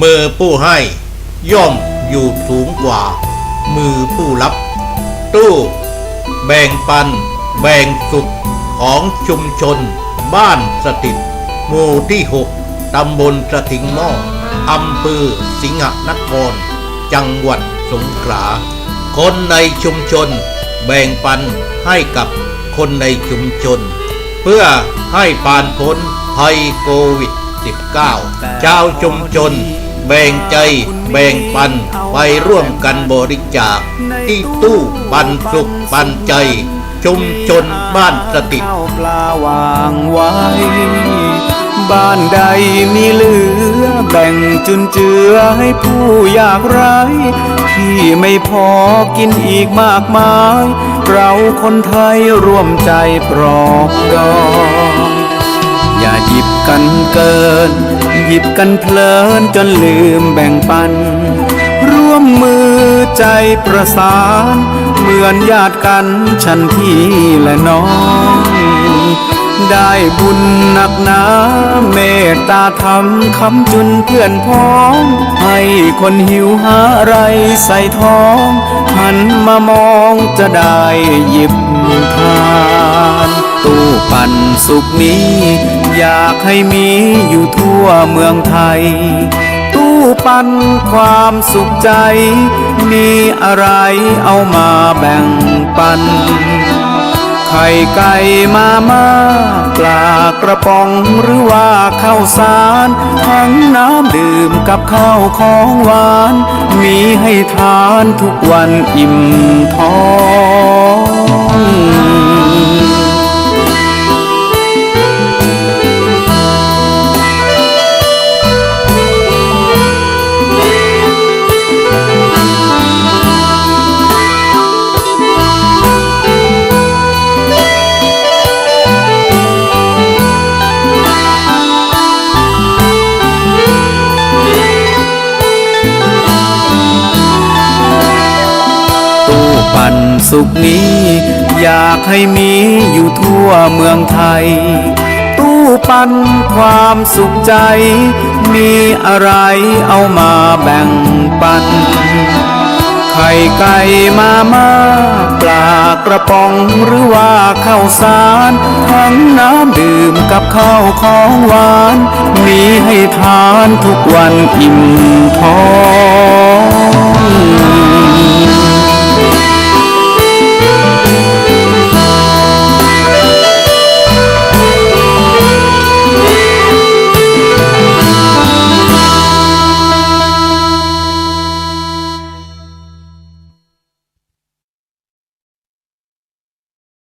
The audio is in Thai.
มือผู้ให้ ย่อมอยู่สูงกว่า มือผู้รับ ตู้ แบ่งปัน แบ่งสุขของชุมชน บ้านสถิตหมู่ที่6ตำบลสถิงหม้ออำเภอสิงหนคร จังหวัดสงขลา คนในชุมชน แบ่งปันให้กับคนในชุมชน เพื่อให้ผ่านพ้นภัยโควิด -19 ชาวชุมชน แบ่งใจ แบ่งปัน ไปร่วมกันบริจาค ที่ตู้ปันสุขปันใจ ชุมชนบ้านสติข้าวปลาวางไว้ บ้านใดมีเหลือ แบ่งจุนเจือให้ผู้ยากไร้ที่ไม่พอกินอีกมากมาย เราคนไทยร่วมใจปรองดอง อย่าหยิบกันเกิน หยิบกันเพลินจนลืมแบ่งปัน ร่วมมือใจประสาน เหมือนญาติกันฉันพี่และน้อง ได้บุญหนักหนาเมตตาธรรมคำจุนเพื่อนพ้อง ให้คนหิวหาอะไรใส่ท้อง หันมามองจะได้หยิบทานตู้ปันสุขนี้ อยากให้มีอยู่ทั่ว เมืองไทย ตู้ปันความสุขใจ มีอะไรเอามาแบ่งปัน ไข่ไก่มามาปลากระป๋องหรือว่าข้าวสาร ทั้งน้ำดื่มกับข้าวของหวาน มีให้ทานทุกวันอิ่มท้อง สุขนี้ อยากให้มีอยู่ทั่วเมืองไทย ตู้ปันความสุขใจ มีอะไรเอามาแบ่งปัน ไข่ไก่มามาปลากระป๋องหรือว่าข้าวสาร ทั้งน้ำดื่มกับข้าวของหวาน มีให้ทานทุกวันอิ่มท้อง